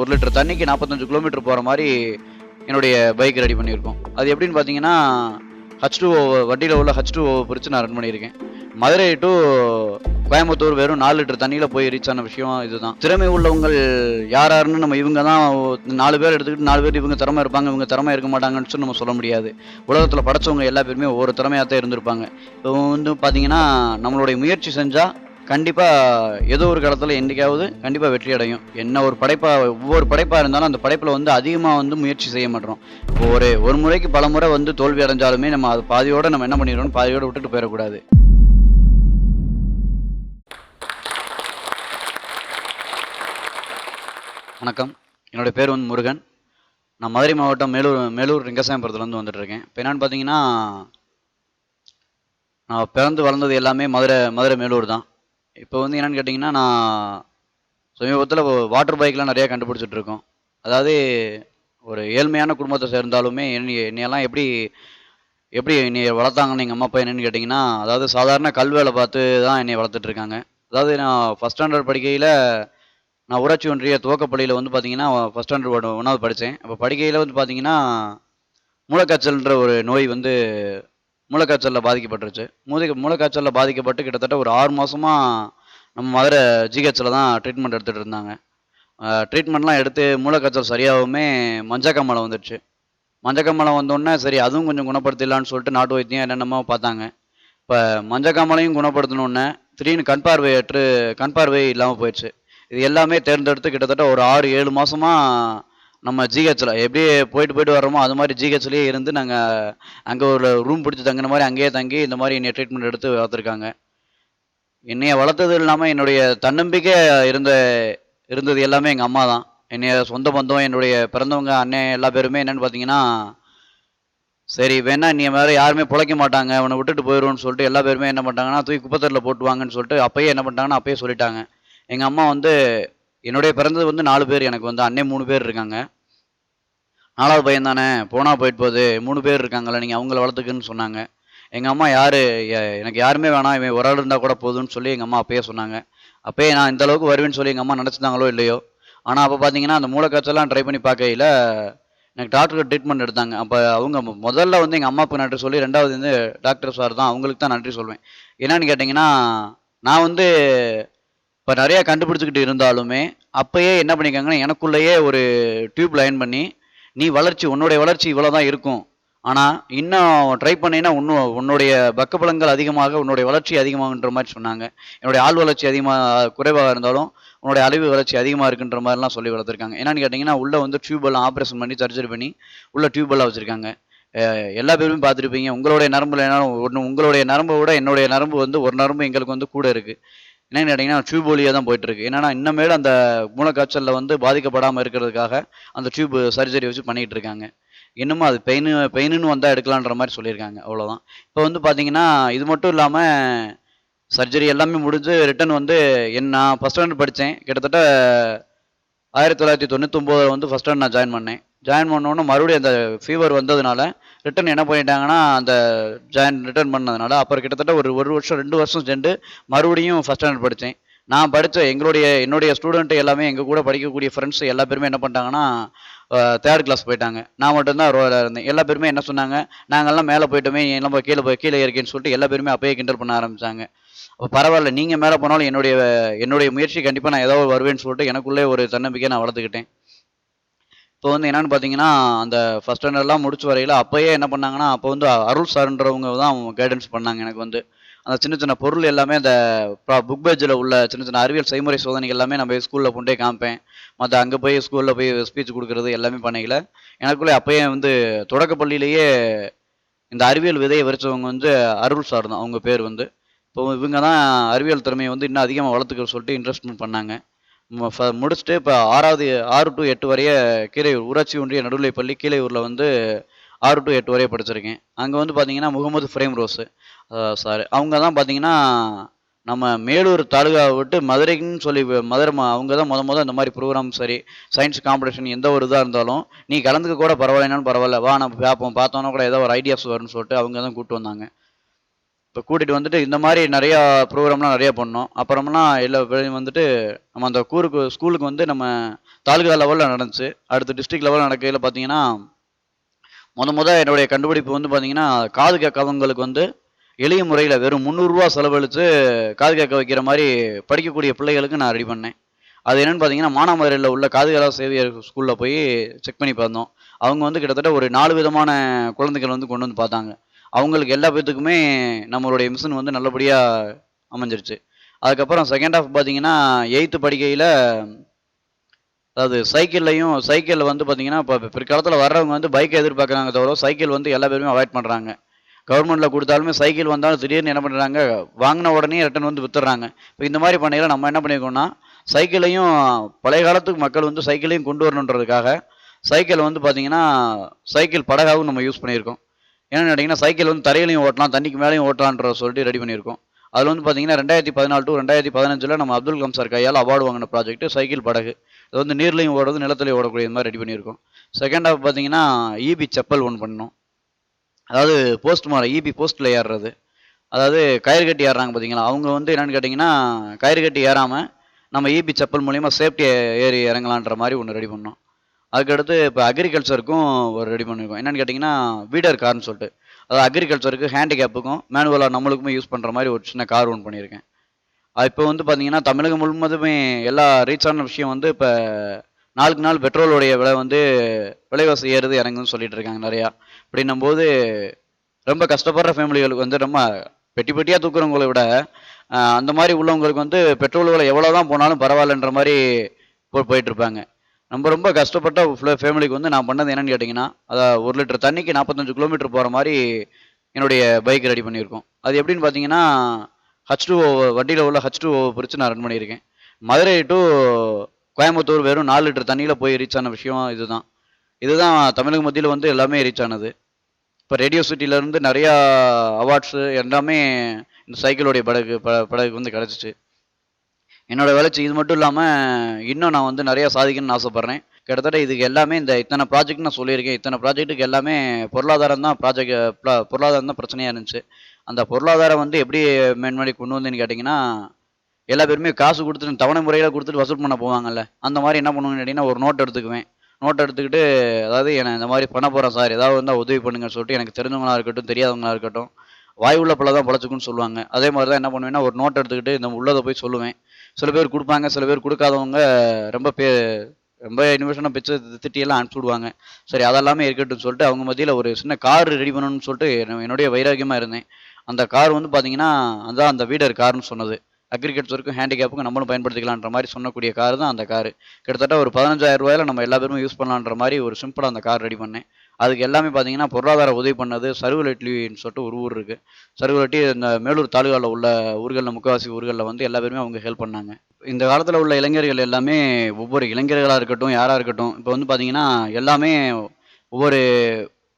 ஒரு லிட்டர் தண்ணிக்கு நாற்பத்தஞ்சு கிலோமீட்டர் போகிற மாதிரி என்னுடைய பைக் ரெடி பண்ணியிருக்கோம். அது எப்படின்னு பார்த்தீங்கன்னா ஹச் டூ வண்டியில் உள்ள ஹச் டூ பிரித்து நான் ரன் பண்ணியிருக்கேன். மதுரை டு கோயம்புத்தூர் வெறும் நாலு லிட்டர் தண்ணியில் போய் ரீச் ஆன விஷயம் இதுதான். திறமை உள்ளவங்கள் யார் யாருன்னு நம்ம இவங்க தான் நாலு பேர் எடுத்துக்கிட்டு நாலு பேர் இவங்க திறமை இருப்பாங்க இவங்க திறமை இருக்க மாட்டாங்கன்னு சொல்லி நம்ம சொல்ல முடியாது. உலகத்தில் படைச்சவங்க எல்லா பேருமே ஒவ்வொரு திறமையாக தான் இருந்திருப்பாங்க. இப்போ வந்து பார்த்தீங்கன்னா நம்மளுடைய முயற்சி செஞ்சால் கண்டிப்பாக ஏதோ ஒரு காலத்தில் என்றைக்காவது கண்டிப்பாக வெற்றி அடையும். என்ன ஒரு படைப்பாக ஒவ்வொரு படைப்பாக இருந்தாலும் அந்த படைப்பில் வந்து அதிகமாக வந்து முயற்சி செய்ய மாட்டோம். இப்போ ஒரு ஒரு முறைக்கு பல முறை வந்து தோல்வி அடைஞ்சாலுமே நம்ம அது பாதியோடு நம்ம என்ன பண்ணிடுறோம் பாதியோடு விட்டுட்டு போயிடக்கூடாது. வணக்கம். என்னோடய பேர் வந்து முருகன். நான் மதுரை மாவட்டம் மேலூர் மேலூர் ரிங்கசாயபுரத்துலேருந்து வந்துட்டுருக்கேன். இப்போ என்னென்னு பார்த்தீங்கன்னா நான் பிறந்து வளர்ந்தது எல்லாமே மதுரை மதுரை மேலூர் தான். இப்போ வந்து என்னென்னு கேட்டிங்கன்னா நான் சமீபத்தில் வாட்டர் பைக்லாம் நிறையா கண்டுபிடிச்சிட்டு இருக்கோம். அதாவது ஒரு ஏழ்மையான குடும்பத்தை சேர்ந்தாலுமே என்னை என்னையெல்லாம் எப்படி எப்படி என்னை வளர்த்தாங்கன்னு எங்கள் அம்மா அப்பா என்னென்னு கேட்டிங்கன்னா அதாவது சாதாரண கல்வேலை பார்த்து தான் என்னை வளர்த்துட்ருக்காங்க அதாவது நான் ஃபஸ்ட் ஸ்டாண்டர்ட் படிக்கையில் நான் ஊராட்சி ஒன்றிய துவக்கப்பள்ளியில் வந்து பார்த்தீங்கன்னா ஃபஸ்ட் ஸ்டாண்டர்ட் ஒன்றாவது படித்தேன் அப்போ படிக்கையில் வந்து பார்த்தீங்கன்னா மூளைக்காய்ச்சல்ன்ற ஒரு நோய் வந்து மூளைக்காய்ச்சலில் பாதிக்கப்பட்டுருச்சு. மூளை மூளைக்காய்ச்சலில் பாதிக்கப்பட்டு கிட்டத்தட்ட ஒரு ஆறு மாதமாக நம்ம மதுரை ஜிஹெச்சில் தான் ட்ரீட்மெண்ட் எடுத்துகிட்டு இருந்தாங்க. ட்ரீட்மெண்ட்லாம் எடுத்து மூளைக்காய்ச்சல் சரியாகவுமே மஞ்சக்கம்மலை வந்துடுச்சு. மஞ்சக்கம்மலை வந்தோடனே சரி அதுவும் கொஞ்சம் குணப்படுத்திடலான்னு சொல்லிட்டு நாட்டு வைத்தியம் என்னென்னமோ பார்த்தாங்க. இப்போ மஞ்சக்கம்மலையும் குணப்படுத்தணுன்னே திடீர்னு கண் பார்வை அற்று கண் பார்வை இல்லாமல் போயிடுச்சு. இது எல்லாமே தேர்ந்தெடுத்து கிட்டத்தட்ட ஒரு ஆறு ஏழு மாதமாக நம்ம ஜிஹெச்சில் எப்படி போயிட்டு போயிட்டு வரோமோ அது மாதிரி ஜிஹெச்லேயே இருந்து நாங்கள் அங்கே ஒரு ரூம் பிடிச்சி தங்கின மாதிரி அங்கேயே தங்கி இந்த மாதிரி என்னை ட்ரீட்மெண்ட் எடுத்து வளர்த்துருக்காங்க. என்னைய வளர்த்தது இல்லாமல் என்னுடைய தன்னம்பிக்கை இருந்த இருந்தது எல்லாமே எங்கள் அம்மா தான். என்னைய சொந்த பந்தம் என்னுடைய பிறந்தவங்க அண்ணன் எல்லா பேருமே என்னென்னு பார்த்தீங்கன்னா சரி வேணா நீ வேறு யாருமே பிழைக்க மாட்டாங்க அவனை விட்டுட்டு போயிடும்னு சொல்லிட்டு எல்லா பேருமே என்ன பண்ணிட்டாங்கன்னா தூக்கி குப்பத்தரில் போட்டுவாங்கன்னு சொல்லிட்டு அப்பயே என்ன பண்ணிட்டாங்கன்னா அப்பயே சொல்லிட்டாங்க. எங்கள் அம்மா வந்து என்னுடைய பிறந்தது வந்து நாலு பேர் எனக்கு வந்து அண்ணே மூணு பேர் இருக்காங்க. நாலாவது பையன் தானே போனால் போயிட்டு போகுது மூணு பேர் இருக்காங்கல்ல நீங்கள் அவங்கள வளர்த்துக்குன்னு சொன்னாங்க. எங்கள் அம்மா யார்? எனக்கு யாருமே வேணாம் இவன் ஒரு ஆள் இருந்தால் கூட போதும்னு சொல்லி எங்கள் அம்மா அப்பயே சொன்னாங்க. அப்பயே நான் இந்த அளவுக்கு வருவேன்னு சொல்லி எங்கள் அம்மா நினச்சிருந்தாங்களோ இல்லையோ? ஆனால் அப்போ பார்த்தீங்கன்னா அந்த மூளைக்காய்ச்சலாம் ட்ரை பண்ணி பார்க்கையில் எனக்கு டாக்டருக்கு ட்ரீட்மெண்ட் எடுத்தாங்க. அப்போ அவங்க முதல்ல வந்து எங்கள் அம்மாவுக்கு நன்றி சொல்லி ரெண்டாவது வந்து டாக்டர் சார் தான் அவங்களுக்கு தான் நன்றி சொல்வேன். என்னன்னு கேட்டிங்கன்னா நான் வந்து இப்போ நிறையா கண்டுபிடிச்சிக்கிட்டு இருந்தாலுமே அப்போயே என்ன பண்ணியிருக்காங்கன்னா எனக்குள்ளேயே ஒரு டியூப் லைன் பண்ணி நீ வளர்ச்சி உன்னுடைய வளர்ச்சி இவ்வளோ தான் இருக்கும். ஆனால் இன்னும் ட்ரை பண்ணீங்கன்னா இன்னும் உன்னுடைய பக்கபலங்கள் அதிகமாக உன்னுடைய வளர்ச்சி அதிகமாகுன்ற மாதிரி சொன்னாங்க. என்னுடைய ஆள் வளர்ச்சி அதிகமாக குறைவாக இருந்தாலும் உன்னுடைய அழிவு வளர்ச்சி அதிகமாக இருக்குன்ற மாதிரிலாம் சொல்லி வளர்த்துருக்காங்க. என்னன்னு கேட்டிங்கன்னா உள்ளே வந்து டியூபெல்லாம் ஆப்ரேஷன் பண்ணி சர்ஜரி பண்ணி உள்ள டியூபெல்லாம் வச்சுருக்காங்க. எல்லா பேருமே பார்த்துருப்பீங்க. உங்களுடைய நரம்புல என்ன ஒன்று உங்களுடைய நரம்பை விட என்னுடைய நரம்பு வந்து ஒரு நரம்பு எங்களுக்கு வந்து கூட இருக்குது என்னன்னு கேட்டிங்கன்னா டியூப் வழியாக தான் போயிட்டு இருக்கு. என்னன்னா இன்னமேல் அந்த மூளைக்காய்ச்சலில் வந்து பாதிக்கப்படாமல் இருக்கிறதுக்காக அந்த டியூப் சர்ஜரி வச்சு பண்ணிகிட்டு இருக்காங்க. இன்னமும் அது பெயின் பெயின்னு வந்தால் எடுக்கலான்ற மாதிரி சொல்லியிருக்காங்க. அவ்வளோதான் இப்போ வந்து பார்த்தீங்கன்னா இது மட்டும் இல்லாமல் சர்ஜரி எல்லாமே முடிஞ்சு ரிட்டன் வந்து என் நான் ஃபஸ்ட் ஸ்டாண்டர்ட் படித்தேன் கிட்டத்தட்ட ஆயிரத்தி தொள்ளாயிரத்தி தொண்ணூத்தொம்போதில் வந்து ஃபஸ்ட் ஸ்டாண்டர்ட் நான் ஜாயின் பண்ணேன். ஜாயின் பண்ணோன்னே மறுபடியும் அந்த ஃபீவர் வந்ததுனால ரிட்டன் என்ன பண்ணிட்டாங்கன்னா அந்த ஜாயின் ரிட்டர்ன் பண்ணதுனால அப்புறம் கிட்டத்தட்ட ஒரு ஒரு வருஷம் ரெண்டு வருஷம் சென்று மறுபடியும் ஃபஸ்ட் ஸ்டாண்டர்ட் படித்தேன் நான் படித்த எங்களுடைய என்னுடைய ஸ்டூடெண்ட் எல்லாமே எங்கள் கூட படிக்கக்கூடிய ஃப்ரெண்ட்ஸ் எல்லா பேருமே என்ன பண்ணிட்டாங்கன்னா தேர்ட் கிளாஸ் போயிட்டாங்க. நான் மட்டும்தான் ரோவில் இருந்தேன். எல்லா பேருமே என்ன சொன்னாங்க? நாங்கள்லாம் மேலே போயிட்டோமே நம்ம எல்லாம் போய் கீழே போய் கீழே இருக்கேன்னு சொல்லிட்டு எல்லா பேருமே அப்பயே கிண்டல் பண்ண ஆரம்பிச்சாங்க. அப்போ பரவாயில்ல நீங்கள் மேலே போனாலும் என்னுடைய என்னுடைய முயற்சி கண்டிப்பாக நான் ஏதாவது வருவேன்னு சொல்லிட்டு எனக்குள்ளே ஒரு தன்னம்பிக்கையை நான் வளர்த்துக்கிட்டேன். இப்போ வந்து என்னன்னு பார்த்தீங்கன்னா அந்த ஃபஸ்ட் ஸ்டாண்டர்ட்லாம் முடிச்சு வரையில் அப்போயே என்ன பண்ணாங்கன்னா அப்போ வந்து அருள் சார்ன்றவங்க தான் கைடன்ஸ் பண்ணாங்க எனக்கு வந்து. அந்த சின்ன சின்ன பொருள் எல்லாமே அந்த புக் பேஜில் உள்ள சின்ன சின்ன அறிவியல் செய்முறை சோதனைகள் எல்லாமே நம்ம ஸ்கூலில் கொண்டே காமிப்பேன். மற்ற அங்கே போய் ஸ்கூலில் போய் ஸ்பீச் கொடுக்குறது எல்லாமே பண்ணிக்கல எனக்குள்ளே அப்போயே வந்து தொடக்கப்பள்ளியிலேயே இந்த அறிவியல் விதையை விரிச்சவங்க வந்து அருள் சார் தான். அவங்க பேர் வந்து. இப்போ இவங்க தான் அறிவியல் திறமையை வந்து இன்னும் அதிகமாக வளர்த்துக்க சொல்லிட்டு இன்வெஸ்ட்மெண்ட் பண்ணாங்க. முடிச்சுட்டு இப்போ ஆறாவது ஆறு டு எட்டு வரைய கீழே ஊராட்சி ஒன்றிய நடுநிலைப்பள்ளி கீழையூரில் வந்து ஆறு டு எட்டு வரைய படிச்சிருக்கேன். அங்கே வந்து பார்த்தீங்கன்னா முகமது ஃப்ரேம் ரோஸு. சார் அவங்க தான் பார்த்தீங்கன்னா நம்ம மேலூர் தாலுகாவை விட்டு மதுரைக்குன்னு சொல்லி மதுரை மா- அவங்க தான் முத முத இந்த மாதிரி ப்ரோக்ராம் சரி சயின்ஸ் காம்படிஷன் எந்த ஒரு இதாக இருந்தாலும் நீ கலந்துக்க கூட பரவாயில்லனாலும் பரவாயில்ல. வா நம்ம பார்ப்போம். பார்த்தோன்னா கூட ஏதோ ஒரு ஐடியாஸ் வரும்னு சொல்லிட்டு அவங்க தான் கூப்பிட்டு வந்தாங்க. இப்போ கூட்டிகிட்டு வந்துட்டு இந்த மாதிரி நிறையா ப்ரோக்ராம்லாம் நிறையா பண்ணோம். அப்புறம்னா எல்லா வந்துட்டு நம்ம அந்த கூருக்கு ஸ்கூலுக்கு வந்து நம்ம தாலுகா லெவலில் நடந்துச்சு. அடுத்து டிஸ்ட்ரிக்ட் லெவலில் நடக்கையில் பார்த்தீங்கன்னா முத முத என்னுடைய கண்டுபிடிப்பு வந்து பார்த்தீங்கன்னா காது கேட்காதவங்களுக்கு வந்து எளிய முறையில் வெறும் முந்நூறுரூவா செலவழித்து காது கேட்க வைக்கிற மாதிரி படிக்கக்கூடிய பிள்ளைகளுக்கு நான் ரெடி பண்ணேன். அது என்னென்னு பார்த்தீங்கன்னா மானாமதுரையில் உள்ள காதுகலா சேவியர் ஸ்கூலில் போய் செக் பண்ணி பார்த்தோம். அவங்க வந்து கிட்டத்தட்ட ஒரு நாலு விதமான குழந்தைகள் வந்து கொண்டு வந்து பார்த்தாங்க. அவங்களுக்கு எல்லா பேத்துக்குமே நம்மளுடைய மிஷின் வந்து நல்லபடியாக அமைஞ்சிருச்சு. அதுக்கப்புறம் செகண்ட் ஹாஃப் பார்த்தீங்கன்னா எயித்து படிக்கையில் அதாவது சைக்கிள்லையும் சைக்கிளில் வந்து பார்த்தீங்கன்னா இப்போ பிற்காலத்தில் வர்றவங்க வந்து பைக்கை எதிர்பார்க்குறாங்க தவிர சைக்கிள் வந்து எல்லா பேருமே அவாய்ட் பண்ணுறாங்க கவர்மெண்ட்டில் கொடுத்தாலுமே சைக்கிள் வந்தாலும் திடீர்னு என்ன பண்ணுறாங்க வாங்கின உடனே ரிட்டன் வந்து வித்துடுறாங்க. இப்போ இந்த மாதிரி பண்ணையில் நம்ம என்ன பண்ணியிருக்கோம்னா சைக்கிளையும் பழைய காலத்துக்கு மக்கள் வந்து சைக்கிளையும் கொண்டு வரணுன்றதுக்காக சைக்கிள் வந்து பார்த்தீங்கன்னா சைக்கிள் படகாகவும் நம்ம யூஸ் பண்ணியிருக்கோம். ஏன்னு கேட்டிங்கன்னா சைக்கிள் வந்து தரையிலையும் ஓட்டலாம் தண்ணிக்கு மேலேயும் ஓட்டலான்ற சொல்லிட்டு ரெடி பண்ணியிருக்கோம். அதில் வந்து பார்த்தீங்கன்னா ரெண்டாயிரத்தி பதினாலு டு ரெண்டாயிரத்தி பதினஞ்சில் நம்ம அப்துல் கலாம் சார் கையால் அவார்டு வாங்கின ப்ராஜெக்ட் சைக்கிள் படகு. அது வந்து நீர்லையும் ஓடுறது நிலத்துலையும் ஓடக்கூடிய மாதிரி ரெடி பண்ணியிருக்கோம். செகண்ட் ஹாஃப் பார்த்தீங்கன்னா ஈபி செப்பல் ஒன்று பண்ணோம் அதாவது போஸ்ட் மாற ஈபி போஸ்ட்டில் ஏறுறது. அதாவது கயிறு கட்டி ஏறுறாங்க பார்த்தீங்களா அவங்க வந்து என்னென்னு கேட்டிங்கன்னா கயிறு கட்டி ஏறாமல் நம்ம ஈபி செப்பல் மூலிமா சேஃப்டியை ஏறி இறங்கலான்ற மாதிரி ஒன்று ரெடி பண்ணோம். அதுக்கடுத்து இப்போ அக்ரிகல்ச்சருக்கும் ஒரு ரெடி பண்ணியிருக்கோம் என்னென்னு கேட்டிங்கன்னா வீடர் கார்னு சொல்லிட்டு. அதாவது அக்ரிகல்ச்சருக்கு ஹேண்டிகேப்புக்கும் மேனுவலாக நம்மளுக்குமே யூஸ் பண்ணுற மாதிரி ஒரு சின்ன கார் ஒன்று பண்ணியிருக்கேன். அது இப்போ வந்து பார்த்தீங்கன்னா தமிழகம் முழுவதுமே எல்லா ரீச் ஆன விஷயம் வந்து இப்போ நாளுக்கு நாள் பெட்ரோலுடைய விலை வந்து விலைவாசி ஏறுது இறங்குதுன்னு சொல்லிட்டு இருக்காங்க நிறையா. அப்படின்னும் போது ரொம்ப கஷ்டப்படுற ஃபேமிலிகளுக்கு வந்து ரொம்ப பெட்டி பெட்டியாக தூக்குறவங்களை விட அந்த மாதிரி உள்ளவங்களுக்கு வந்து பெட்ரோல் விலை எவ்வளோ தான் போனாலும் பரவாயில்லன்ற மாதிரி போ போயிட்டு இருப்பாங்க. நம்ம ரொம்ப கஷ்டப்பட்ட ஃபேமிலிக்கு வந்து நான் பண்ணது என்னன்னு கேட்டிங்கன்னா அதான் ஒரு லிட்டர் தண்ணிக்கு நாற்பத்தஞ்சு கிலோமீட்டர் போகிற மாதிரி என்னுடைய பைக் ரெடி பண்ணியிருக்கோம். அது எப்படின்னு பார்த்தீங்கன்னா ஹச் டூ வண்டியில் உள்ள ஹச் டூ பிரித்து நான் ரன் பண்ணியிருக்கேன். மதுரை டு கோயம்புத்தூர் வெறும் நாலு லிட்டர் தண்ணியில் போய் ரீச் ஆன விஷயம் இதுதான். இதுதான் தமிழக மத்தியில் வந்து எல்லாமே ரீச் ஆனது. இப்போ ரேடியோ சிட்டியிலேருந்து நிறையா அவார்ட்ஸு எல்லாமே இந்த சைக்கிளுடைய படகு ப படகுக்கு வந்து கிடச்சிச்சு. என்னோட வளர்ச்சி இது மட்டும் இல்லாமல் இன்னும் நான் வந்து நிறையா சாதிக்கணும்னு ஆசைப்பட்றேன். கிட்டத்தட்ட இதுக்கு எல்லாமே இந்த இத்தனை ப்ராஜெக்ட் நான் சொல்லியிருக்கேன். இத்தனை ப்ராஜெக்ட்டுக்கு எல்லாமே பொருளாதாரம் தான் ப்ராஜெக்ட் பொருளாதாரம் தான் பிரச்சனையாக இருந்துச்சு. அந்த பொருளாதாரம் வந்து எப்படி மேன்மேடி கொண்டு வந்தேன்னு கேட்டிங்கன்னா எல்லா பேருமே காசு கொடுத்துட்டு தவணை முறையில் கொடுத்துட்டு வசூல் பண்ண போவாங்கல்ல. அந்த மாதிரி என்ன பண்ணுவேன்னு கேட்டிங்கன்னா ஒரு நோட் எடுத்துக்குவேன். நோட் எடுத்துக்கிட்டு அதாவது என்னை இந்த மாதிரி பண்ண போகிறேன் சார் ஏதாவது வந்தால் உதவி பண்ணுங்கன்னு சொல்லிட்டு எனக்கு தெரிஞ்சவங்களாக இருக்கட்டும் தெரியாதவங்களா இருக்கட்டும் வாய் உள்ள பிள்ளை தான் பழச்சுக்குன்னு சொல்லுவாங்க. அதே மாதிரி தான் என்ன பண்ணுவேன்னா ஒரு நோட் எடுத்துக்கிட்டு இந்த உள்ளதை போய் சொல்லுவேன். சில பேர் கொடுப்பாங்க சில பேர் கொடுக்காதவங்க ரொம்ப பே ரொம்ப இன்வெஷனாக பிச்சு திட்டியெல்லாம் அனுப்பிச்சி விடுவாங்க. சரி அதெல்லாமே இருக்கட்டும் சொல்லிட்டு அவங்க மத்தியில் ஒரு சின்ன கார் ரெடி பண்ணணும்னு சொல்லிட்டு என்னுடைய வைராக்கியமாக இருந்தேன். அந்த கார் வந்து பார்த்தீங்கன்னா அதான் அந்த வீடர் கார்னு சொன்னது. அக்ரிகல்ச்சருக்கும் ஹேண்டிகேப்புக்கும் நம்மளும் பயன்படுத்திக்கலான்ற மாதிரி சொன்னக்கூடிய கார் தான் அந்த கார். கிட்டத்தட்ட ஒரு பதினஞ்சாயிரம் ரூபாயில நம்ம எல்லா பேருமே யூஸ் பண்ணலான்ற மாதிரி ஒரு சிம்பிளாக அந்த கார் ரெடி பண்ணேன். அதுக்கு எல்லாமே பார்த்தீங்கன்னா பொருளாதார உதவி பண்ணது சருகுலட்டின்னு சொல்லிட்டு ஒரு ஊர் இருக்குது சருகுலட்டி இந்த மேலூர் தாலுகாவில் உள்ள ஊர்களில் முக்கால்வாசி ஊர்களில் வந்து எல்லா பேருமே அவங்க ஹெல்ப் பண்ணாங்க. இந்த காலத்தில் உள்ள இளைஞர்கள் எல்லாமே ஒவ்வொரு இளைஞர்களாக இருக்கட்டும் யாராக இருக்கட்டும் இப்போ வந்து பார்த்தீங்கன்னா எல்லாமே ஒவ்வொரு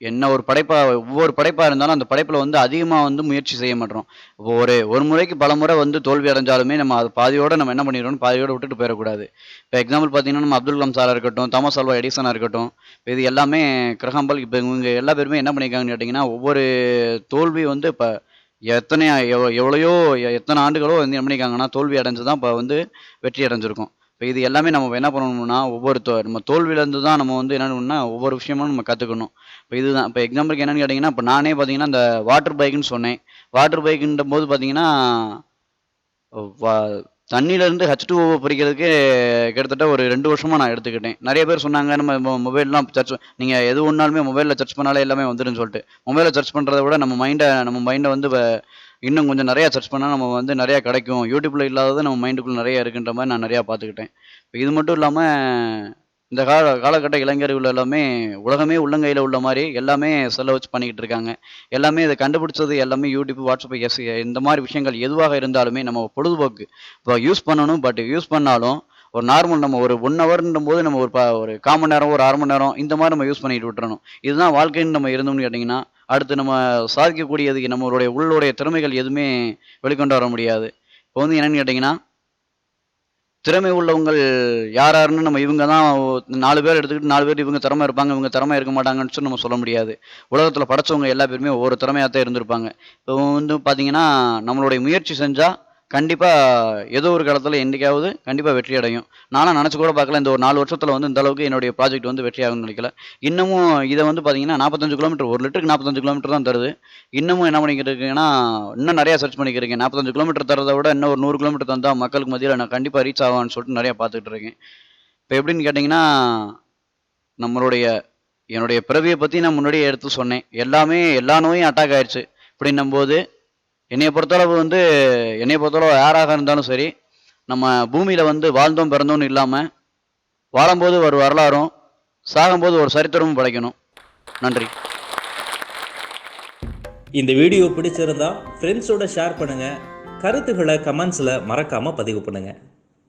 என்ன ஒரு படைப்பாக ஒவ்வொரு படைப்பாக இருந்தாலும் அந்த படைப்பில் வந்து அதிகமாக வந்து முயற்சி செய்ய மாட்டோம். இப்போ ஒரு ஒரு முறைக்கு பல முறை வந்து தோல்வி அடைஞ்சாலுமே நம்ம அது பாதியோடு நம்ம என்ன பண்ணிடுறோம் பாதியோடு விட்டுட்டு போயிடக்கூடாது. இப்போ எக்ஸாம்பிள் பார்த்தீங்கன்னா நம்ம அப்துல் கலாம் சாராக இருக்கட்டும் தாமஸ் அல்வா எடிசனாக இருக்கட்டும் இது எல்லாமே கிரகாம்பல் இப்போ இவங்க எல்லா பேருமே என்ன பண்ணியிருக்காங்கன்னு கேட்டிங்கன்னா ஒவ்வொரு தோல்வி வந்து இப்போ எத்தனை எவ்வளோ எவ்வளையோ எத்தனை ஆண்டுகளோ வந்து என்ன பண்ணியிருக்காங்கன்னா தோல்வி அடைஞ்சு தான் இப்போ வந்து வெற்றி அடைஞ்சிருக்கும். இப்போ இது எல்லாமே நம்ம என்ன பண்ணணும்னா ஒவ்வொரு தோ நம்ம தோல்வியிலேருந்து தான் நம்ம வந்து என்ன பண்ணணும்னா ஒவ்வொரு விஷயமும் நம்ம கற்றுக்கணும் இப்போ இதுதான் இப்போ எக்ஸாம்பிளுக்கு என்னென்னு கேட்டிங்கன்னா இப்போ நானே பார்த்தீங்கன்னா இந்த வாட்டர் பைக்குன்னு சொன்னேன். வாட்டர் பைக்குன்ற போது பார்த்தீங்கன்னா தண்ணியிலேருந்து ஹச் டூ பிரிக்கிறதுக்கு கிட்டத்தட்ட ஒரு ரெண்டு வருஷமாக நான் எடுத்துக்கிட்டேன். நிறைய பேர் சொன்னாங்க நம்ம மொபைல்லாம் சர்ச் நீங்கள் எது ஒன்றாலுமே மொபைலில் சர்ச் பண்ணாலே எல்லாமே வந்துடும் சொல்லிட்டு. மொபைலில் சர்ச் பண்ணுறத விட நம்ம மைண்டை நம்ம மைண்டை வந்து இன்னும் கொஞ்சம் நிறையா சர்ச் பண்ணால் நம்ம வந்து நிறையா கிடைக்கும். யூடியூப்பில் இல்லாதது நம்ம மைண்டுக்குள்ளே நிறையா இருக்குன்ற மாதிரி நான் நிறையா பார்த்துக்கிட்டேன். இப்போ இது மட்டும் இல்லாமல் இந்த கால காலகட்ட இளைஞர்கள் எல்லாமே உலகமே உள்ளங்கையில் உள்ள மாதிரி எல்லாமே செல்ல வச்சு பண்ணிக்கிட்டு இருக்காங்க. எல்லாமே இதை கண்டுபிடிச்சது எல்லாமே யூடியூப் வாட்ஸ்அப் எஸ் இந்த மாதிரி விஷயங்கள் எதுவாக இருந்தாலுமே நம்ம பொழுதுபோக்கு இப்போ யூஸ் பண்ணணும் பட் யூஸ் பண்ணாலும் ஒரு நார்மல் நம்ம ஒரு ஒன் ஹவர்ன்ற போது நம்ம ஒரு ப ஒரு கால் மணி நேரம் ஒரு அரை மணி நேரம் இந்த மாதிரி நம்ம யூஸ் பண்ணிட்டு விட்டுறணும். இதுதான் வாழ்க்கைன்னு நம்ம இருந்தோம்னு கேட்டிங்கன்னா அடுத்து நம்ம சாதிக்கக்கூடியதுக்கு நம்மளுடைய உள்ளுடைய திறமைகள் எதுவுமே வெளிக்கொண்டு வர முடியாது. இப்போ வந்து என்னன்னு கேட்டிங்கன்னா திறமை உள்ளவங்கள் யார் யாருன்னு நம்ம இவங்க தான் நாலு பேர் எடுத்துக்கிட்டு நாலு பேர் இவங்க திறமை இருப்பாங்க இவங்க திறமை இருக்க மாட்டாங்கன்னு சொல்லி நம்ம சொல்ல முடியாது. உலகத்தில் படைச்சவங்க எல்லா பேருமே ஒவ்வொரு திறமையாக தான் இருந்திருப்பாங்க. இப்போ வந்து பார்த்தீங்கன்னா நம்மளுடைய முயற்சி செஞ்சால் கண்டிப்பாக ஏதோ ஒரு காலத்தில் என்றைக்காவது கண்டிப்பாக வெற்றி அடையும். நானும் நினச்சி கூட பார்க்கல இந்த ஒரு நாலு வருஷத்தில் வந்து இந்த அளவுக்கு என்னுடைய ப்ராஜெக்ட் வந்து வெற்றி ஆகும்னு நினைக்கல. இன்னமும் இதை வந்து பார்த்தீங்கன்னா நாற்பத்தஞ்சு கிலோமீட்டர் ஒரு லிட்டருக்கு நாற்பத்தஞ்சு கிலோமீட்டர் தான் தருது. இன்னமும் என்ன பண்ணிக்கிட்டு இருக்கீங்கன்னா இன்னும் நிறையா சர்ச் பண்ணிக்கிறீங்க நாற்பத்தஞ்சு கிலோமீட்டர் தரதை விட இன்னும் ஒரு நூறு கிலோமீட்டர் தந்தால் மக்களுக்கு மத்தியில் நான் கண்டிப்பாக ரீச் ஆகான்னு சொல்லிட்டு நிறையா பார்த்துட்டு இருக்கேன். இப்போ எப்படின்னு கேட்டிங்கன்னா நம்மளுடைய என்னுடைய பிறவியை பற்றி நான் முன்னாடியே எடுத்து சொன்னேன். எல்லாமே எல்லா நோயும் அட்டாக் ஆயிடுச்சு அப்படின்னும் போது என்னைய பொறுத்தளவு வந்து என்னைய பொறுத்தளவு யாராக இருந்தாலும் சரி நம்ம பூமியில் வந்து வாழ்ந்தோம் பிறந்தோம்னு இல்லாமல் வாழும்போது ஒரு வரலாறும் சாகும்போது ஒரு சரித்திரமும் படைக்கணும். நன்றி. இந்த வீடியோ பிடிச்சிருந்தா ஃப்ரெண்ட்ஸோட ஷேர் பண்ணுங்கள் கருத்துக்களை கமெண்ட்ஸில் மறக்காமல் பதிவு பண்ணுங்கள்